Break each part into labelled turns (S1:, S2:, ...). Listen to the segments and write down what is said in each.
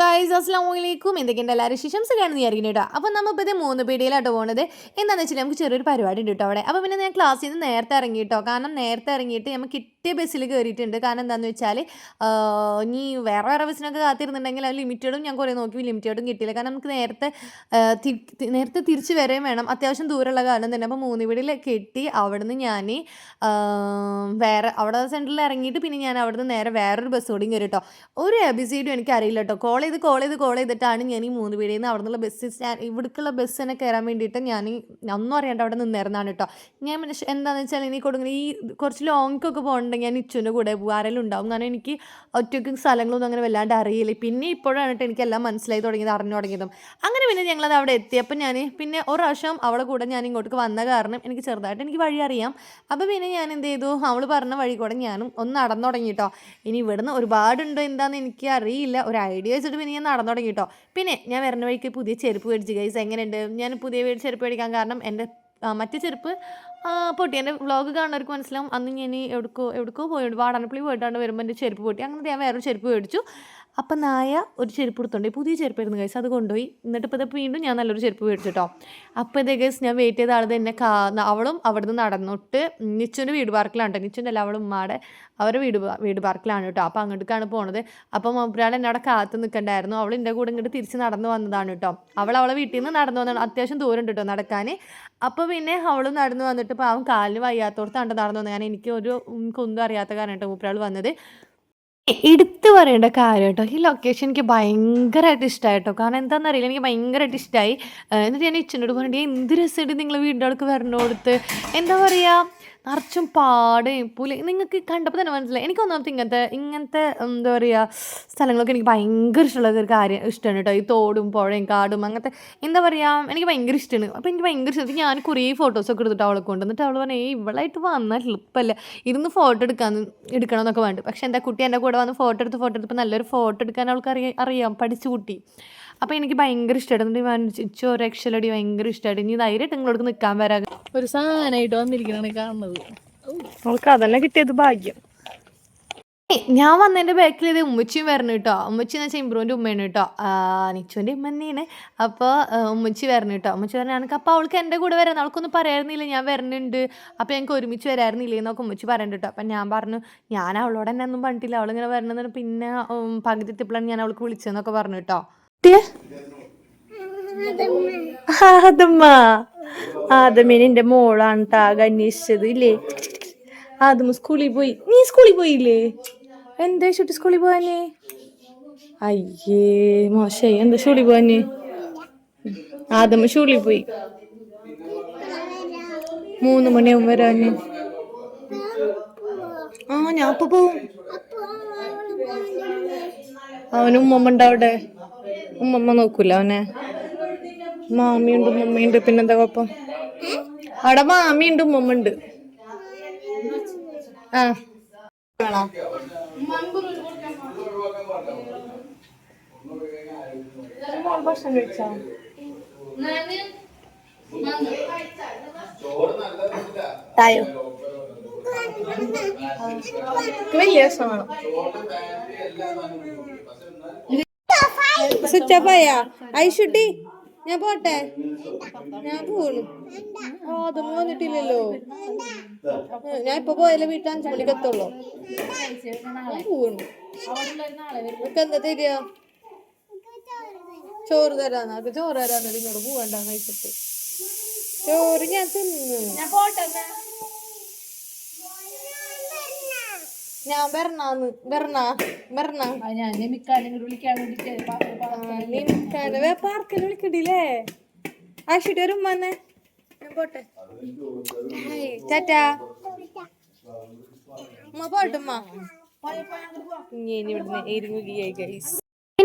S1: Guys അസ്ലാം വലൈക്കും എന്തൊക്കെയുണ്ട് എല്ലാവരും ശിശംസ് കാണുന്ന വിചാരിക്കുന്നു കേട്ടോ. അപ്പോൾ നമ്മളിപ്പോൾ ഇത് മൂന്ന് പീടിയിലാട്ടോ പോകുന്നത് എന്താണെന്ന് വെച്ചാൽ നമുക്ക് ചെറിയൊരു പരിപാടി ഉണ്ട് കേട്ടോ അവിടെ. അപ്പോൾ പിന്നെ ഞാൻ ക്ലാസ്സിൽ നിന്ന് നേരത്തെ ഇറങ്ങി കേട്ടോ. കാരണം നേരത്തെ ഇറങ്ങിയിട്ട് നമുക്ക് കിട്ടിയ ബസ്സിൽ കയറിയിട്ടുണ്ട് കാരണം എന്താണെന്ന് വെച്ചാൽ ഇനി വേറെ വേറെ ബസ്സിനൊക്കെ കാത്തിരുന്നുണ്ടെങ്കിൽ അത് ലിമിറ്റഡും ഞാൻ കുറേ നോക്കി ലിമിറ്റഡും കിട്ടിയില്ല. കാരണം നമുക്ക് നേരത്തെ നേരത്തെ തിരിച്ച് വരെയും വേണം. അത്യാവശ്യം ദൂരമുള്ള കാരണം തന്നെ. അപ്പോൾ മൂന്ന് പീടിയിൽ കെട്ടി അവിടുന്ന് ഞാൻ വേറെ അവിടെ സെന്ററിൽ ഇറങ്ങിയിട്ട് പിന്നെ ഞാൻ അവിടുന്ന് നേരെ വേറൊരു ബസ് കൂടി കയറി കേട്ടോ. ഒരു എബിസിഡും എനിക്ക് അറിയില്ല കേട്ടോ. കോൾ ചെയ്ത് കോൾ ചെയ്ത് കോൾ ചെയ്തിട്ടാണ് ഞാൻ ഈ മൂന്ന് പീടിയിൽ നിന്ന് അവിടെ ബസ് സ്റ്റാൻഡ് ഇവിടേക്കുള്ള ബസ് തന്നെ കയറാൻ വേണ്ടിയിട്ട് ഞാൻ ഒന്നും അറിയാണ്ട് അവിടെ നിന്നിരുന്നാണ് കേട്ടോ ഞാൻ മനുഷ്യ എന്താണെന്ന് വെച്ചാൽ ഇനി കൊടുക്കുന്ന ഈ കുറച്ച് ലോങ്ങിക്കൊക്കെ പോകണമെങ്കിൽ ഞാൻ ഇച്ചുവിന്റെ കൂടെ ആരെങ്കിലും ഉണ്ടാവും. കാരണം എനിക്ക് ഒറ്റയ്ക്ക് സ്ഥലങ്ങളൊന്നും അങ്ങനെ വല്ലാണ്ട് അറിയില്ല. പിന്നെ ഇപ്പോഴാണ് കേട്ടോ എനിക്കെല്ലാം മനസ്സിലായി തുടങ്ങിയത് അറിഞ്ഞു തുടങ്ങിയതും. അങ്ങനെ പിന്നെ ഞങ്ങളത് അവിടെ എത്തിയപ്പോൾ ഞാൻ പിന്നെ ഒരു പ്രാവശ്യം അവളെ കൂടെ ഞാൻ ഇങ്ങോട്ട് വന്ന കാരണം എനിക്ക് ചെറുതായിട്ട് എനിക്ക് വഴി അറിയാം. അപ്പോൾ പിന്നെ ഞാൻ എന്ത് ചെയ്തു? അവൾ പറഞ്ഞ വഴി കൂടെ ഞാനും ഒന്ന് നടന്നു തുടങ്ങി കേട്ടോ ഇനി ഇവിടുന്ന് ഒരുപാടുണ്ടോ എന്താണെന്ന് എനിക്ക് അറിയില്ല. ഒരു ഐഡിയ വെച്ചിട്ട് പിന്നെ ഞാൻ നടന്നു തുടങ്ങി കേട്ടോ പിന്നെ ഞാൻ വരുന്ന വഴിക്ക് പുതിയ ചെരുപ്പ് മേടിച്ച് ഗൈസ് എങ്ങനെയുണ്ട്? ഞാൻ പുതിയ ചെരുപ്പ് മേടിക്കാൻ കാരണം എന്റെ മറ്റു ചെരുപ്പ് പൊട്ടി. എന്റെ വ്ളോഗ് കാണുന്നവർക്ക് മനസ്സിലാവും. അന്ന് ഞാൻ എവിടേക്കോ എവിടേക്കോ പോയി വാടാനപ്പള്ളി പോയിട്ടാണ് വരുമ്പോൾ എന്റെ ചെരുപ്പ് പൊട്ടി. അങ്ങനെ ഞാൻ വേറൊരു ചെരുപ്പ് മേടിച്ചു. അപ്പം നായ ഒരു ചെരുപ്പ് എടുത്തോണ്ട്. പുതിയ ചെരുപ്പായിരുന്നു ഗൈസ് അത് കൊണ്ടുപോയി. എന്നിട്ട് ഇപ്പോൾ വീണ്ടും ഞാൻ നല്ലൊരു ചെരുപ്പ് മേടിച്ചു കേട്ടോ അപ്പോൾ ഇതേ ഗൈസ് ഞാൻ വെയിറ്റ് ചെയ്ത ആൾ തന്നെ കാ അവളും അവിടുന്ന് നടന്നിട്ട് നിച്ചുവിന്റെ വീട് പാർക്കിലാണ് കേട്ടോ നിച്ചുന്റെ അല്ല അവളും ഉമ്മാടെ അവരുടെ വീട് വീട് പാർക്കിലാണ് കേട്ടോ അപ്പോൾ അങ്ങോട്ടേക്കാണ് പോണത്. അപ്പം ഒരാൾ എന്നെ കാത്ത് നിൽക്കണ്ടായിരുന്നു അവൾ എന്റെ കൂടെ ഇങ്ങോട്ട് തിരിച്ച് നടന്നു വന്നതാണ് കേട്ടോ അവൾ അവളെ വീട്ടിൽ നിന്ന് നടന്നു വന്നതാണ്. അത്യാവശ്യം ദൂരം കേട്ടോ നടക്കാൻ. അപ്പോൾ പിന്നെ അവൾ നടന്നു വന്നിട്ട് പാവം കാലിന് കണ്ട് നടന്നു വന്നു കാരണം എനിക്ക് ഒരു കുന്തും അറിയാത്ത കാരണം കേട്ടോ മൂപ്പരാൾ വന്നത്. എടുത്തു പറയേണ്ട കാര്യം കേട്ടോ ഈ ലൊക്കേഷൻ എനിക്ക് ഭയങ്കരമായിട്ട് ഇഷ്ടമായി കേട്ടോ കാരണം എന്താണെന്ന് അറിയില്ല എനിക്ക് ഭയങ്കരമായിട്ട് ഇഷ്ടമായി എന്നിട്ട് ഞാൻ ഇച്ചിനോട് പറഞ്ഞിട്ട് എന്ത് രസമായിട്ട് നിങ്ങൾ വീടിന്റെ അടുക്ക് വരണോടുത്ത്? എന്താ പറയുക നിറച്ചും പാടയും പുലി. നിങ്ങൾക്ക് കണ്ടപ്പോൾ തന്നെ മനസ്സിലായി. എനിക്ക് ഒന്നാമത്തെ ഇങ്ങനത്തെ ഇങ്ങനത്തെ എന്താ പറയുക സ്ഥലങ്ങളൊക്കെ എനിക്ക് ഭയങ്കര ഇഷ്ടമുള്ള ഒരു കാര്യം ഇഷ്ടമാണ് കേട്ടോ. ഈ തോടും പുഴയും കാടും അങ്ങനത്തെ എന്താ പറയുക എനിക്ക് ഭയങ്കര ഇഷ്ടമാണ്. അപ്പോൾ എനിക്ക് ഭയങ്കര ഇഷ്ടം. ഞാൻ കുറേ ഫോട്ടോസൊക്കെ എടുത്തിട്ട് അവളെ കൊണ്ട് എന്നിട്ട് അവൾ പറഞ്ഞു ഏയ് ഇവളായിട്ട് വന്നാൽ എളുപ്പമല്ല ഇരുന്ന് ഫോട്ടോ എടുക്കാൻ എടുക്കണം എന്നൊക്കെ വേണ്ട പക്ഷേ എന്താ കുട്ടി എന്റെ കൂടെ വന്ന് ഫോട്ടോ എടുത്ത് ഫോട്ടോ എടുത്തപ്പോൾ നല്ലൊരു ഫോട്ടോ എടുക്കാൻ അവൾക്ക് അറിയാം അറിയാം പഠിച്ചു കുട്ടി. അപ്പോൾ എനിക്ക് ഭയങ്കര ഇഷ്ടമായിട്ട് ഇച്ചോ ഒരു രക്ഷലടി ഭയങ്കര ഇഷ്ടമായിട്ട് ഇനി ധൈര്യമായിട്ട് നിങ്ങളോട് നിൽക്കാൻ വരാൻ
S2: ഒരു സാധനമായിട്ട് വന്നിരിക്കണ കാണുന്നത്.
S1: നമുക്ക് അതെല്ലാം കിട്ടിയത് ഭാഗ്യം. ഞാൻ വന്നതിന്റെ ബാക്കിൽ ഇത് ഉമ്മച്ചിയും വരണം കേട്ടോ. ഉമ്മച്ചി എന്ന് വെച്ചാൽ ഇമ്പ്രൂവിന്റെ ഉമ്മയാണ് കേട്ടോ. നിച്ചുവിന്റെ ഉമ്മ തന്നെയാണ്. അപ്പോൾ ഉമ്മച്ചി വരണം കേട്ടോ. ഉമ്മച്ചി പറഞ്ഞ എനിക്ക് അപ്പോൾ അവൾക്ക് എന്റെ കൂടെ വരാൻ അവൾക്കൊന്നും പറയായിരുന്നില്ല ഞാൻ വരുന്നുണ്ട് അപ്പോൾ ഞങ്ങൾക്ക് ഒരുമിച്ച് വരായിരുന്നില്ല എന്നൊക്കെ ഉമ്മച്ചി പറയണ്ട കേട്ടോ. അപ്പം ഞാൻ പറഞ്ഞു ഞാൻ അവളോട് തന്നെ ഒന്നും പറഞ്ഞിട്ടില്ല. അവളിങ്ങനെ വരണമെന്ന് പിന്നെ പകുതി എത്തിയപ്പോഴാണ് ഞാൻ അവൾക്ക് വിളിച്ചതെന്നൊക്കെ പറഞ്ഞു കേട്ടോ. ആദമ്മ. ആദമിനെ മോളാണ് ടാഗ് അന്വേഷിച്ചത് ഇല്ലേ? ആദമ സ്കൂളിൽ പോയി. നീ സ്കൂളിൽ പോയില്ലേ? എന്താ ചുട്ടി സ്കൂളിൽ പോവാനേ? അയ്യേ മോശമായി എന്താ സ്കൂളിൽ പോവാന്? ആദമ സ്കൂളിൽ പോയി. മൂന്ന് മണിയാവും വരാന്. ആ ഞാൻ അപ്പൊ പോവും. അവനും ഉമ്മമ്മ ഉണ്ട് അവിടെ ഉമ്മമ്മ നോക്കൂല അവനെ. മാമിയുണ്ട് ഉമ്മമ്മയുണ്ട് പിന്നെന്താ കുഴപ്പം? അവിടെ മാമിയുണ്ട് ഉമ്മമ്മ ഉണ്ട്. ആ. വേണോ ഭക്ഷണം കഴിച്ചോ തായോ വലിയ വേണം. സ്വിച്ച് ഓഫ് ഞാൻ പോട്ടെ. ഞാൻ പോണു ആ അതൊന്നും വന്നിട്ടില്ലല്ലോ. ഞാൻ ഇപ്പൊ പോയാലേ വീട്ടിൽ അഞ്ചു മണിക്ക് എത്തുള്ളൂ. ഞാൻ പോണു നിനക്ക് എന്താ തരിക? ചോറ് തരാന്ന് അത് ചോറ് തരാന്നിട്ട് ഇങ്ങോട്ട് പോവണ്ടെന്ന് വെച്ചിട്ട് ചോറ് ഞാൻ തിന്നു. ഞാൻ വരണാന്ന് വരണ വരണ
S2: ഞാൻ നിമിക്കാനും വിളിക്കാൻ വേണ്ടിട്ട്
S1: പാർക്കിൽ വിളിക്കടില്ലേ? ആശിട്ട് വരും ഉമ്മന്നെ ഞാൻ പോട്ടെ. ടാറ്റാ. ഉമ്മ പോട്ടുമ്മ ഇനി ഇവിടുന്ന് എരിങ്ങുകയായി ഗൈസ്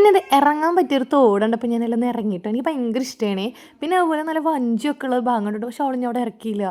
S1: പിന്നെ ഇത് ഇറങ്ങാൻ പറ്റിയൊരു തോടുണ്ടപ്പോൾ ഞാൻ എല്ലാം ഇറങ്ങിയിട്ട് എനിക്ക് ഭയങ്കര ഇഷ്ടമാണ് പിന്നെ അതുപോലെ നല്ല വഞ്ചിയൊക്കെ ഉള്ള ഭാഗം കണ്ടിട്ട് പക്ഷെ അവളിഞ്ഞ അവിടെ ഇറക്കിയില്ല.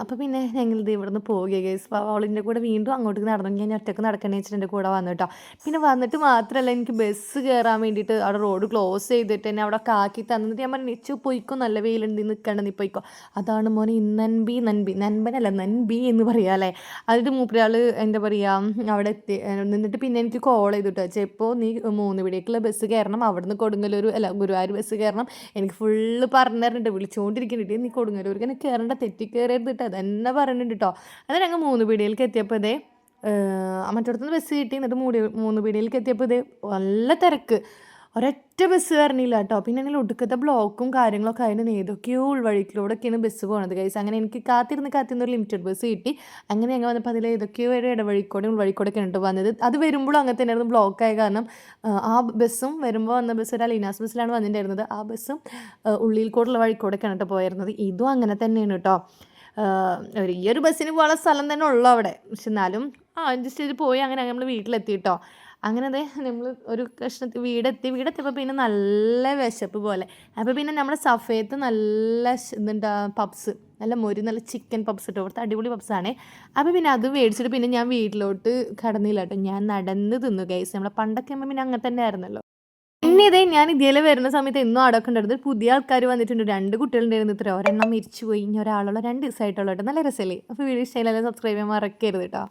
S1: അപ്പോൾ പിന്നെ ഞങ്ങൾ ഇത് ഇവിടുന്ന് പോവുക ഗൈസ് അപ്പോൾ അവളിന്റെ കൂടെ വീണ്ടും അങ്ങോട്ടേക്ക് നടന്നു. ഞാൻ ഒറ്റയ്ക്ക് നടക്കണേ വെച്ചിട്ട് എന്റെ കൂടെ വന്നിട്ടോ പിന്നെ വന്നിട്ട് മാത്രമല്ല എനിക്ക് ബസ് കയറാൻ വേണ്ടിയിട്ട് അവിടെ റോഡ് ക്ലോസ് ചെയ്തിട്ട് എന്നെ അവിടെ കാക്കി തന്നിട്ട് ഞാൻ പറഞ്ഞു നിച്ചു പോയിക്കോ നല്ല വെയിലുണ്ട്. നിൽക്കണ്ട നീ പോയിക്കോ. അതാണ് മോനെ നൻബി നൻബി നൻപനല്ല നൻബി എന്ന് പറയാം അല്ലേ? അതിട്ട് മൂപ്പരാൾ എന്താ പറയുക അവിടെ എത്തി. നിന്നിട്ട് പിന്നെ എനിക്ക് കോൾ ചെയ്തിട്ടോ വെച്ചാൽ നീ മൂന്ന് പീടിയേക്കുള്ള ബസ് കയറണം അവിടുന്ന് കൊടുങ്ങല്ലൂർ അല്ല ഗുരുവായൂർ ബസ് കയറണം എനിക്ക് ഫുള്ള് പറഞ്ഞു തരുന്നുണ്ട് വിളിച്ചുകൊണ്ടിരിക്കുന്നുണ്ട് നീ കൊടുങ്ങല്ലൂർ ഇങ്ങനെ കയറേണ്ട തെറ്റി കയറരുത് കേട്ടോ അതെന്നെ പറയുന്നുണ്ട് കേട്ടോ അത് ഞങ്ങൾ മൂന്ന് പീടികയിലേക്ക് എത്തിയപ്പോൾ ഇതേ മറ്റോടത്തുനിന്ന് ബസ് കിട്ടി. എന്നിട്ട് മൂടി മൂന്ന് പീടികയിലേക്ക് എത്തിയപ്പോൾ ഇത് നല്ല തിരക്ക്. ഒരൊറ്റ ബസ് വരണില്ല കേട്ടോ പിന്നെ അങ്ങനെ ഒടുക്കത്തെ ബ്ലോക്കും കാര്യങ്ങളൊക്കെ ആയിരുന്നു ഏതൊക്കെയോ ഉൾവഴിക്കിലൂടെയൊക്കെയാണ് ബസ് പോണത് കൈസ് അങ്ങനെ എനിക്ക് കാത്തിരുന്ന് കാത്തിരുന്ന ഒരു ലിമിറ്റഡ് ബസ് കിട്ടി. അങ്ങനെ ഞങ്ങൾ വന്നപ്പോൾ അതിൽ ഏതൊക്കെയോ ഒരു ഇടവഴിക്കോടെ ഉൾവഴിക്കോടെ ഉണ്ട് വന്നത്. അത് വരുമ്പോഴും അങ്ങനെ തന്നെയായിരുന്നു ബ്ലോക്കായ കാരണം ആ, ബസ്സും വരുമ്പോൾ വന്ന ബസ് ഒരു അലീനാസ് ബസ്സിലാണ് വന്നിട്ടുണ്ടായിരുന്നത്. ആ ബസ്സും ഉള്ളിൽ കൂടെയുള്ള വഴിക്കോടൊക്കെയാണ് കേട്ടോ പോയിരുന്നത്. ഇതും അങ്ങനെ തന്നെയാണ് കേട്ടോ ഈ ഒരു ബസ്സിന് പോകാനുള്ള സ്ഥലം തന്നെ ഉള്ളു അവിടെ. പക്ഷെ എന്നാലും ആ അഡ്ജസ്റ്റ് ചെയ്ത് പോയി. അങ്ങനെ നമ്മൾ വീട്ടിലെത്തി കേട്ടോ അങ്ങനെ അതെ നമ്മൾ ഒരു കഷ്ണത്തിൽ വീടെത്തി. വീടെത്തിയപ്പോൾ പിന്നെ നല്ല വിശപ്പ് പോലെ. അപ്പോൾ പിന്നെ നമ്മുടെ സഫേത്ത് നല്ല എന്താ പപ്സ്. നല്ല മൊരു നല്ല ചിക്കൻ പപ്സ് ഇട്ട് അവിടുത്തെ അടിപൊളി പപ്സാണ് അപ്പോൾ പിന്നെ അത് മേടിച്ചിട്ട് പിന്നെ ഞാൻ വീട്ടിലോട്ട് കടന്നില്ല കേട്ടോ. ഞാൻ നടന്ന് തിന്നു ഗൈസ് നമ്മളെ പണ്ടൊക്കെ ആകുമ്പോൾ പിന്നെ അങ്ങനെ തന്നെ ആയിരുന്നല്ലോ. പിന്നെ ഇതേ ഞാൻ ഇതിൽ വരുന്ന സമയത്ത് എന്നും അടക്കം ഉണ്ടായിരുന്നു പുതിയ ആൾക്കാർ വന്നിട്ടുണ്ട്. രണ്ട് കുട്ടികളുണ്ടായിരുന്നു ഇത്ര. ഒരെണ്ണം മരിച്ചു പോയി ഇനി ഒരാളുള്ള രണ്ട് ദിവസമായിട്ടുള്ള കേട്ടോ. നല്ല രസമല്ലേ അപ്പോൾ വീഡിയോ ഇഷ്ടമായാലും സബ്സ്ക്രൈബ് ചെയ്യാൻ മറക്കരുത് കേട്ടോ.